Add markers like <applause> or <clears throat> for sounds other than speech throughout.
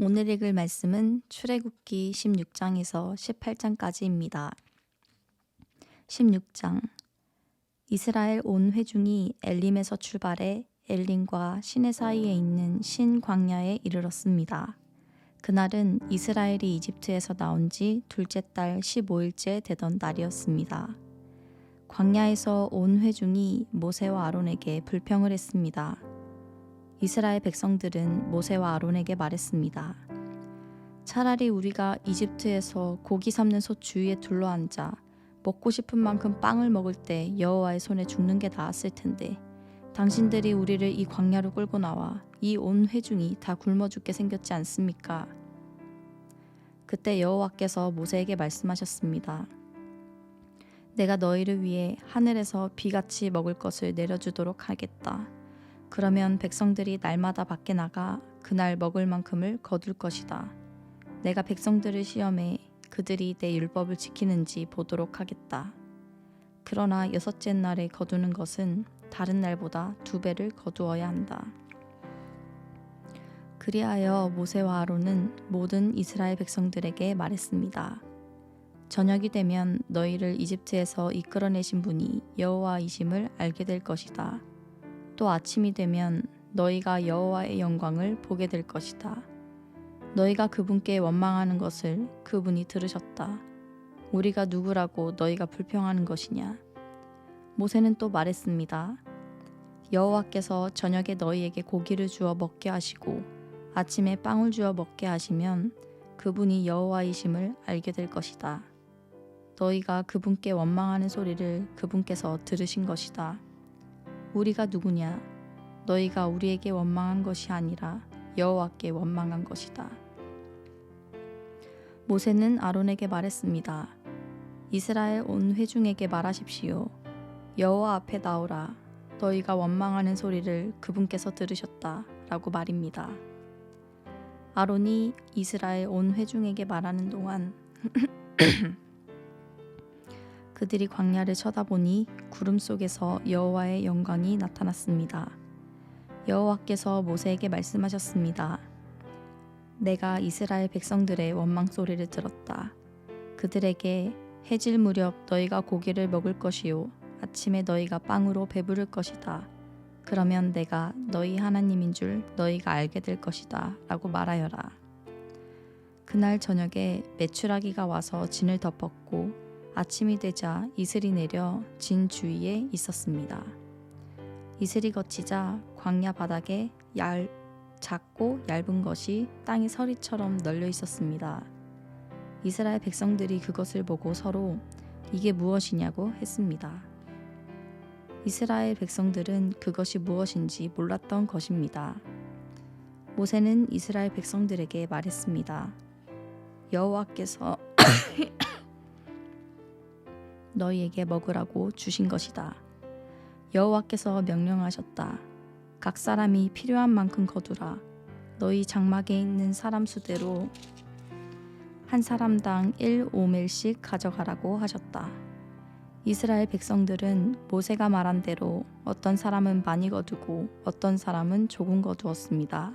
오늘 읽을 말씀은 출애굽기 16장에서 18장까지입니다. 16장 이스라엘 온 회중이 엘림에서 출발해 엘림과 시내 사이에 있는 신 광야에 이르렀습니다. 그날은 이스라엘이 이집트에서 나온 지 둘째 달 15일째 되던 날이었습니다. 광야에서 온 회중이 모세와 아론에게 불평을 했습니다. 이스라엘 백성들은 모세와 아론에게 말했습니다. 차라리 우리가 이집트에서 고기 삶는 솥 주위에 둘러앉아 먹고 싶은 만큼 빵을 먹을 때 여호와의 손에 죽는 게 나았을 텐데 당신들이 우리를 이 광야로 끌고 나와 이 온 회중이 다 굶어 죽게 생겼지 않습니까? 그때 여호와께서 모세에게 말씀하셨습니다. 내가 너희를 위해 하늘에서 비같이 먹을 것을 내려주도록 하겠다. 그러면 백성들이 날마다 밖에 나가 그날 먹을 만큼을 거둘 것이다. 내가 백성들을 시험해 그들이 내 율법을 지키는지 보도록 하겠다. 그러나 여섯째 날에 거두는 것은 다른 날보다 두 배를 거두어야 한다. 그리하여 모세와 아론은 모든 이스라엘 백성들에게 말했습니다. 저녁이 되면 너희를 이집트에서 이끌어내신 분이 여호와이심을 알게 될 것이다. 또 아침이 되면 너희가 여호와의 영광을 보게 될 것이다. 너희가 그분께 원망하는 것을 그분이 들으셨다. 우리가 누구라고 너희가 불평하는 것이냐? 모세는 또 말했습니다. 여호와께서 저녁에 너희에게 고기를 주어 먹게 하시고 아침에 빵을 주어 먹게 하시면 그분이 여호와이심을 알게 될 것이다. 너희가 그분께 원망하는 소리를 그분께서 들으신 것이다. 우리가 누구냐? 너희가 우리에게 원망한 것이 아니라 여호와께 원망한 것이다. 모세는 아론에게 말했습니다. 이스라엘 온 회중에게 말하십시오. 여호와 앞에 나오라. 너희가 원망하는 소리를 그분께서 들으셨다. 라고 말입니다. 아론이 이스라엘 온 회중에게 말하는 동안 <clears throat> 그들이 광야를 쳐다보니 구름 속에서 여호와의 영광이 나타났습니다. 여호와께서 모세에게 말씀하셨습니다. 내가 이스라엘 백성들의 원망 소리를 들었다. 그들에게 해질 무렵 너희가 고기를 먹을 것이요 아침에 너희가 빵으로 배부를 것이다. 그러면 내가 너희 하나님인 줄 너희가 알게 될 것이다. 라고 말하여라. 그날 저녁에 메추라기가 와서 진을 덮었고 아침이 되자 이슬이 내려 진 주위에 있었습니다. 이슬이 거치자 광야 바닥에 얇, 작고 얇은 것이 땅에 서리처럼 널려 있었습니다. 이스라엘 백성들이 그것을 보고 서로 이게 무엇이냐고 했습니다. 이스라엘 백성들은 그것이 무엇인지 몰랐던 것입니다. 모세는 이스라엘 백성들에게 말했습니다. 여호와께서 <coughs> <coughs> <coughs> 너희에게 먹으라고 주신 것이다. 여호와께서 명령하셨다. 각 사람이 필요한 만큼 거두라. 너희 장막에 있는 사람 수대로 한 사람당 1 오멜씩 가져가라고 하셨다. 이스라엘 백성들은 모세가 말한 대로 어떤 사람은 많이 거두고 어떤 사람은 조금 거두었습니다.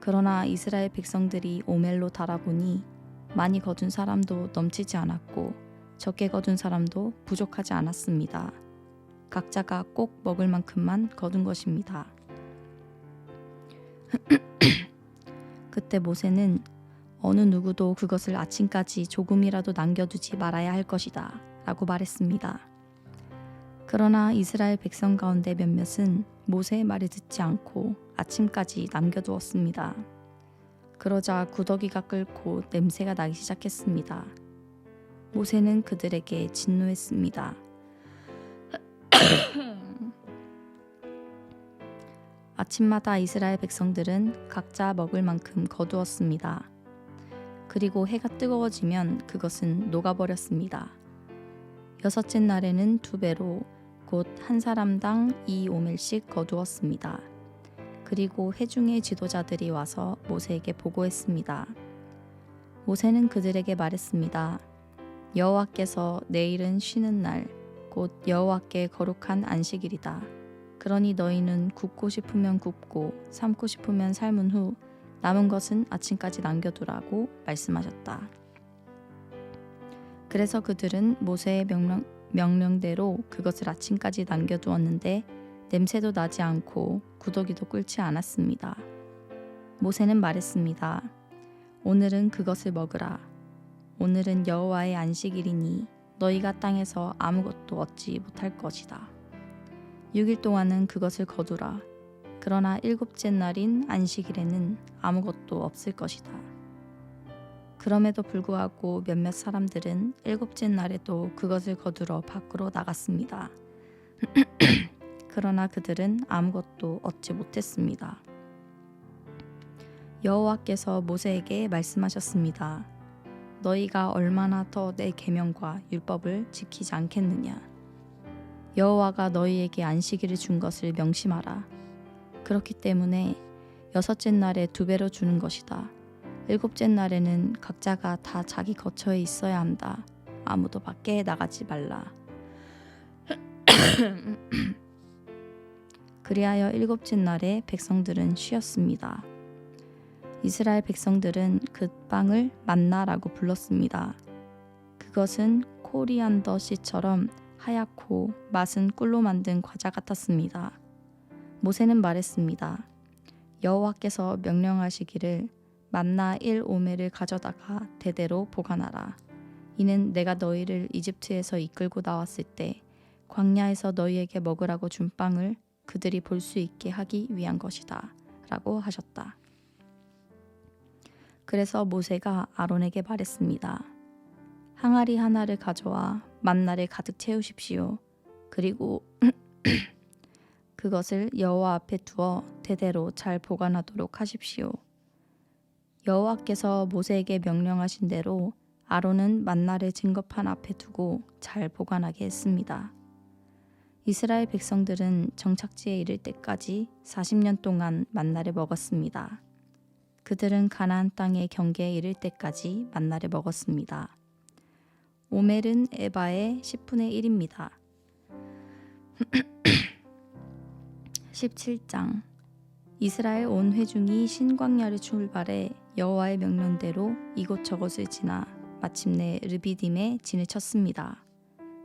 그러나 이스라엘 백성들이 오멜로 달아보니 많이 거둔 사람도 넘치지 않았고 적게 거둔 사람도 부족하지 않았습니다. 각자가 꼭 먹을 만큼만 거둔 것입니다. <clears throat> 그때 모세는 어느 누구도 그것을 아침까지 조금이라도 남겨두지 말아야 할 것이다. 라고 말했습니다. 그러나 이스라엘 백성 가운데 몇몇은 모세의 말을 듣지 않고 아침까지 남겨두었습니다. 그러자 구더기가 끓고 냄새가 나기 시작했습니다. 모세는 그들에게 진노했습니다. <coughs> 아침마다 이스라엘 백성들은 각자 먹을 만큼 거두었습니다. 그리고 해가 뜨거워지면 그것은 녹아버렸습니다. 여섯째 날에는 두 배로 곧 한 사람당 이 오멜씩 거두었습니다. 그리고 해중의 지도자들이 와서 모세에게 보고했습니다. 모세는 그들에게 말했습니다. 여호와께서 내일은 쉬는 날 곧 여호와께 거룩한 안식일이다. 그러니 너희는 굽고 싶으면 굽고 삶고 싶으면 삶은 후 남은 것은 아침까지 남겨두라고 말씀하셨다. 그래서 그들은 모세의 명령, 명령대로 그것을 아침까지 남겨두었는데 냄새도 나지 않고 구더기도 끓지 않았습니다. 모세는 말했습니다. 오늘은 그것을 먹으라. 오늘은 여호와의 안식일이니 너희가 땅에서 아무것도 얻지 못할 것이다. 6일 동안은 그것을 거두라. 그러나 일곱째 날인 안식일에는 아무것도 없을 것이다. 그럼에도 불구하고 몇몇 사람들은 일곱째 날에도 그것을 거두러 밖으로 나갔습니다. <clears throat> 그러나 그들은 아무것도 얻지 못했습니다. 여호와께서 모세에게 말씀하셨습니다. 너희가 얼마나 더 내 계명과 율법을 지키지 않겠느냐? 여호와가 너희에게 안식일을 준 것을 명심하라. 그렇기 때문에 여섯째 날에 두 배로 주는 것이다. 일곱째 날에는 각자가 다 자기 거처에 있어야 한다. 아무도 밖에 나가지 말라. <clears throat> 그리하여 일곱째 날에 백성들은 쉬었습니다. 이스라엘 백성들은 그 빵을 만나라고 불렀습니다. 그것은 코리안더 씨처럼 하얗고 맛은 꿀로 만든 과자 같았습니다. 모세는 말했습니다. 여호와께서 명령하시기를 만나 1 오메를 가져다가 대대로 보관하라. 이는 내가 너희를 이집트에서 이끌고 나왔을 때 광야에서 너희에게 먹으라고 준 빵을 그들이 볼 수 있게 하기 위한 것이다. 라고 하셨다. 그래서 모세가 아론에게 말했습니다. 항아리 하나를 가져와 만나를 가득 채우십시오. 그리고 <clears throat> 그것을 여호와 앞에 두어 대대로 잘 보관하도록 하십시오. 여호와께서 모세에게 명령하신 대로 아론은 만나를 증거판 앞에 두고 잘 보관하게 했습니다. 이스라엘 백성들은 정착지에 이를 때까지 40년 동안 만나를 먹었습니다. 그들은 가나안 땅의 경계에 이를 때까지 만나를 먹었습니다. 오멜은 에바의 10분의 1입니다. 17장 이스라엘 온 회중이 신광야를 출발해 여호와의 명령대로 이곳저곳을 지나 마침내 르비딤에 진을 쳤습니다.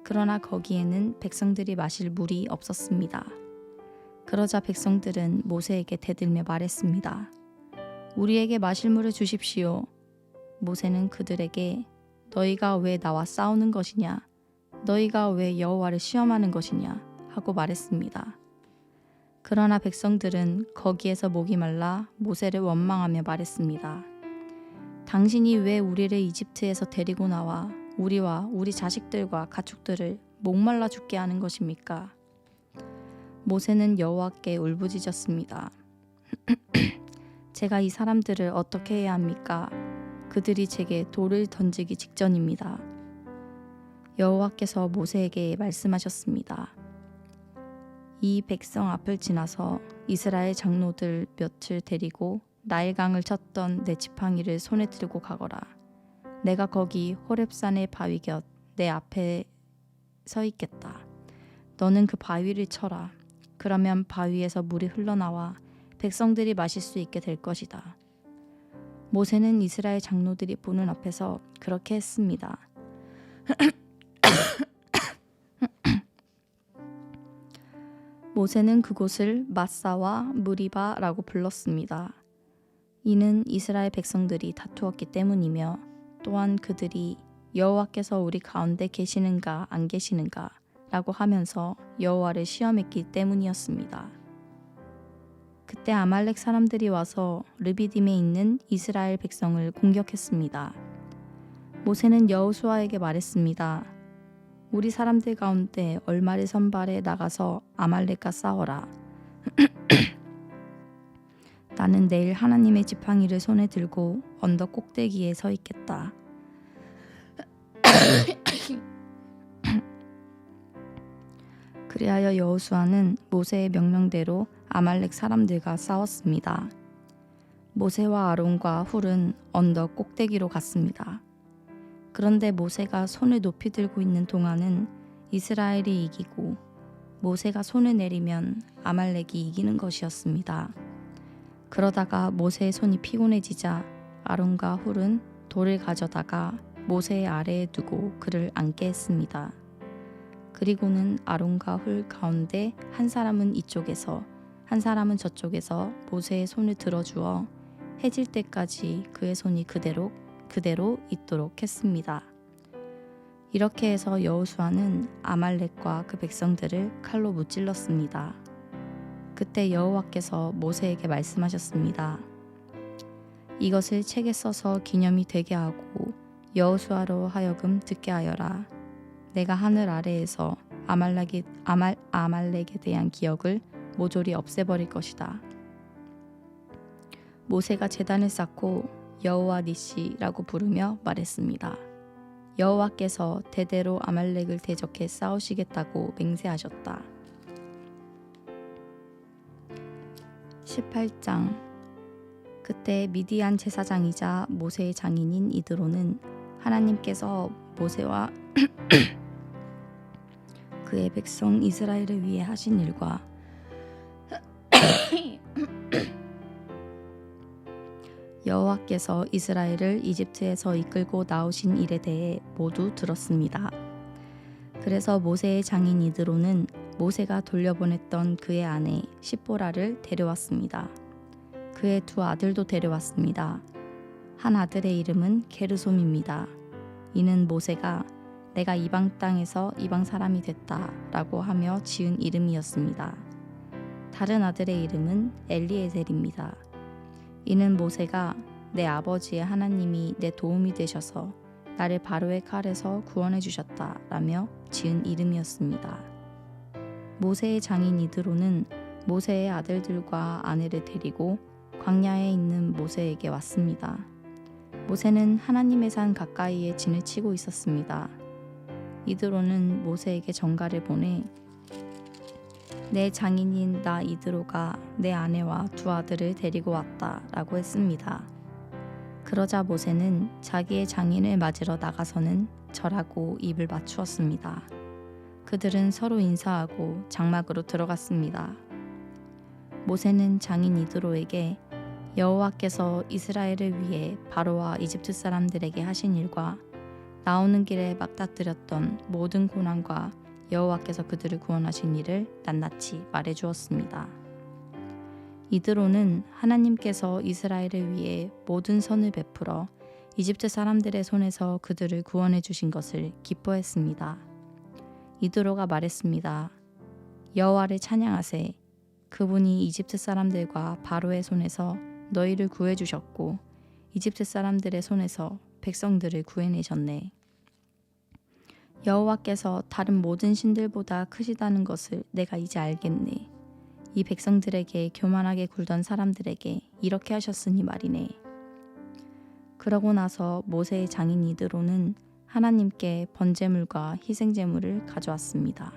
그러나 거기에는 백성들이 마실 물이 없었습니다. 그러자 백성들은 모세에게 대들며 말했습니다. 우리에게 마실 물을 주십시오. 모세는 그들에게 너희가 왜 나와 싸우는 것이냐? 너희가 왜 여호와를 시험하는 것이냐? 하고 말했습니다. 그러나 백성들은 거기에서 목이 말라 모세를 원망하며 말했습니다. 당신이 왜 우리를 이집트에서 데리고 나와 우리와 우리 자식들과 가축들을 목말라 죽게 하는 것입니까? 모세는 여호와께 울부짖었습니다. <clears throat> 제가 이 사람들을 어떻게 해야 합니까? 그들이 제게 돌을 던지기 직전입니다. 여호와께서 모세에게 말씀하셨습니다. 이 백성 앞을 지나서 이스라엘 장로들 몇을 데리고 나일강을 쳤던 내 지팡이를 손에 들고 가거라. 내가 거기 호렙산의 바위 곁 내 앞에 서 있겠다. 너는 그 바위를 쳐라. 그러면 바위에서 물이 흘러나와 백성들이 마실 수 있게 될 것이다. 모세는 이스라엘 장로들이 보는 앞에서 그렇게 했습니다. <coughs> 모세는 그곳을 마사와 무리바라고 불렀습니다. 이는 이스라엘 백성들이 다투었기 때문이며 또한 그들이 여호와께서 우리 가운데 계시는가 안 계시는가 라고 하면서 여호와를 시험했기 때문이었습니다. 그때 아말렉 사람들이 와서 르비딤에 있는 이스라엘 백성을 공격했습니다. 모세는 여호수아에게 말했습니다. 우리 사람들 가운데 얼마리 선발에 나가서 아말렉과 싸워라. <clears throat> 나는 내일 하나님의 지팡이를 손에 들고 언덕 꼭대기에 서 있겠다. <clears throat> 그리하여 여호수아는 모세의 명령대로 아말렉 사람들과 싸웠습니다. 모세와 아론과 훌은 언덕 꼭대기로 갔습니다. 그런데 모세가 손을 높이 들고 있는 동안은 이스라엘이 이기고 모세가 손을 내리면 아말렉이 이기는 것이었습니다. 그러다가 모세의 손이 피곤해지자 아론과 훌은 돌을 가져다가 모세의 아래에 두고 그를 앉게 했습니다. 그리고는 아론과 훌 가운데 한 사람은 이쪽에서 한 사람은 저쪽에서 모세의 손을 들어주어 해질 때까지 그의 손이 그대로 그대로 있도록 했습니다. 이렇게 해서 여호수아는 아말렉과 그 백성들을 칼로 무찔렀습니다. 그때 여호와께서 모세에게 말씀하셨습니다. 이것을 책에 써서 기념이 되게 하고 여호수아로 하여금 듣게 하여라. 내가 하늘 아래에서 아말렉에, 아말, 아말렉에 대한 기억을 모조리 없애버릴 것이다. 모세가 제단을 쌓고 여호와 니시라고 부르며 말했습니다. 여호와께서 대대로 아말렉을 대적해 싸우시겠다고 맹세하셨다. 18장 그때 미디안 제사장이자 모세의 장인인 이드로는 하나님께서 모세와 <clears throat> 그의 백성 이스라엘을 위해 하신 일과 여호와께서 이스라엘을 이집트에서 이끌고 나오신 일에 대해 모두 들었습니다. 그래서 모세의 장인 이드로는 모세가 돌려보냈던 그의 아내 시보라를 데려왔습니다. 그의 두 아들도 데려왔습니다. 한 아들의 이름은 게르솜입니다. 이는 모세가 내가 이방 땅에서 이방 사람이 됐다라고 하며 지은 이름이었습니다. 다른 아들의 이름은 엘리에셀입니다. 이는 모세가 내 아버지의 하나님이 내 도움이 되셔서 나를 바로의 칼에서 구원해 주셨다 라며 지은 이름이었습니다. 모세의 장인 이드로는 모세의 아들들과 아내를 데리고 광야에 있는 모세에게 왔습니다. 모세는 하나님의 산 가까이에 진을 치고 있었습니다. 이드로는 모세에게 전가를 보내 내 장인인 나 이드로가 내 아내와 두 아들을 데리고 왔다라고 했습니다. 그러자 모세는 자기의 장인을 맞으러 나가서는 절하고 입을 맞추었습니다. 그들은 서로 인사하고 장막으로 들어갔습니다. 모세는 장인 이드로에게 여호와께서 이스라엘을 위해 바로와 이집트 사람들에게 하신 일과 나오는 길에 막다뜨렸던 모든 고난과 여호와께서 그들을 구원하신 일을 낱낱이 말해 주었습니다. 이드로는 하나님께서 이스라엘을 위해 모든 선을 베풀어 이집트 사람들의 손에서 그들을 구원해 주신 것을 기뻐했습니다. 이드로가 말했습니다. 여호와를 찬양하세. 그분이 이집트 사람들과 바로의 손에서 너희를 구해 주셨고 이집트 사람들의 손에서 백성들을 구해내셨네. 여호와께서 다른 모든 신들보다 크시다는 것을 내가 이제 알겠네. 이 백성들에게 교만하게 굴던 사람들에게 이렇게 하셨으니 말이네. 그러고 나서 모세의 장인 이드로는 하나님께 번제물과 희생제물을 가져왔습니다.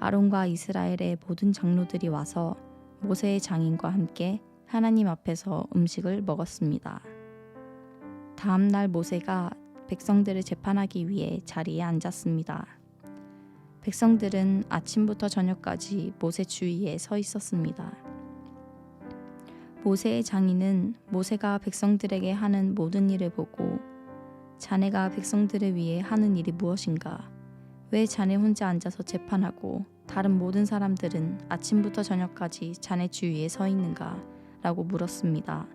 아론과 이스라엘의 모든 장로들이 와서 모세의 장인과 함께 하나님 앞에서 음식을 먹었습니다. 다음 날 모세가 백성들을 재판하기 위해 자리에 앉았습니다. 백성들은 아침부터 저녁까지 모세 주위에 서 있었습니다. 모세의 장인은 모세가 백성들에게 하는 모든 일을 보고 자네가 백성들을 위해 하는 일이 무엇인가? 왜 자네 혼자 앉아서 재판하고 다른 모든 사람들은 아침부터 저녁까지 자네 주위에 서 있는가? 라고 물었습니다.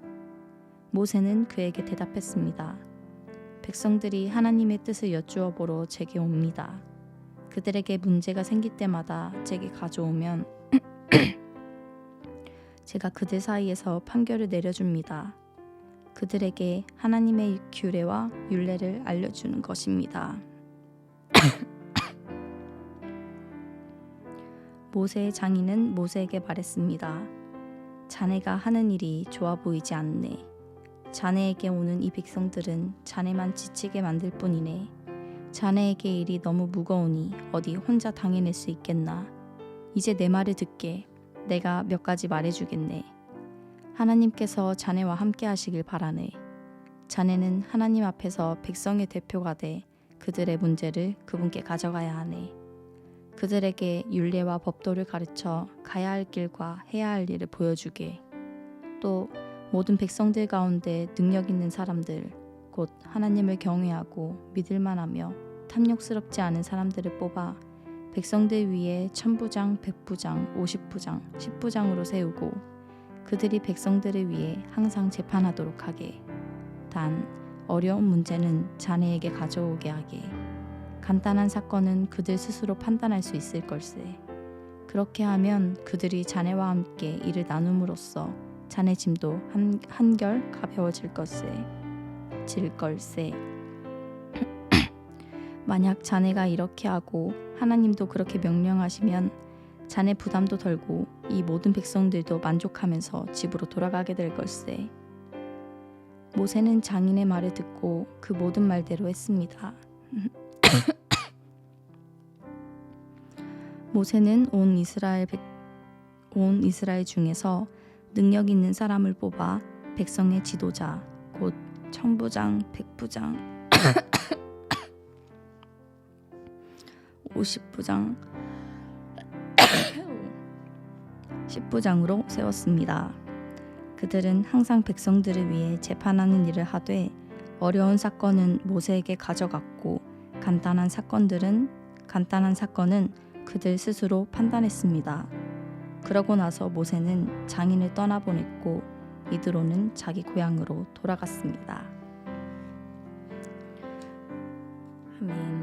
모세는 그에게 대답했습니다. 백성들이 하나님의 뜻을 여쭈어 보러 제게 옵니다. 그들에게 문제가 생길 때마다 제게 가져오면 <clears throat> 제가 그들 사이에서 판결을 내려줍니다. 그들에게 하나님의 규례와 율례를 알려주는 것입니다. <clears throat> 모세의 장인은 모세에게 말했습니다. 자네가 하는 일이 좋아 보이지 않네. 자네에게 오는 이 백성들은 자네만 지치게 만들 뿐이네. 자네에게 일이 너무 무거우니 어디 혼자 당해낼 수 있겠나. 이제 내 말을 듣게. 내가 몇 가지 말해주겠네. 하나님께서 자네와 함께 하시길 바라네. 자네는 하나님 앞에서 백성의 대표가 돼 그들의 문제를 그분께 가져가야 하네. 그들에게 윤례와 법도를 가르쳐 가야 할 길과 해야 할 일을 보여주게. 또 모든 백성들 가운데 능력 있는 사람들 곧 하나님을 경외하고 믿을 만하며 탐욕스럽지 않은 사람들을 뽑아 백성들 위에 천부장, 백부장, 오십부장, 십부장으로 세우고 그들이 백성들을 위해 항상 재판하도록 하게. 단 어려운 문제는 자네에게 가져오게 하게. 간단한 사건은 그들 스스로 판단할 수 있을 걸세. 그렇게 하면 그들이 자네와 함께 일을 나눔으로써 자네 짐도 한, 한결 가벼워질 것세. 질 걸세. <clears throat> 만약 자네가 이렇게 하고 하나님도 그렇게 명령하시면 자네 부담도 덜고 이 모든 백성들도 만족하면서 집으로 돌아가게 될 걸세. 모세는 장인의 말을 듣고 그 모든 말대로 했습니다. <clears throat> 모세는 온 이스라엘 백, 온 이스라엘 중에서 능력 있는 사람을 뽑아 백성의 지도자 곧 천부장, 백부장, 오십부장, 십부장으로 세웠습니다. 그들은 항상 백성들을 위해 재판하는 일을 하되 어려운 사건은 모세에게 가져갔고 간단한 사건들은 간단한 사건은 그들 스스로 판단했습니다. 그러고 나서 모세는 장인을 떠나보냈고 이드로는 자기 고향으로 돌아갔습니다. 아멘.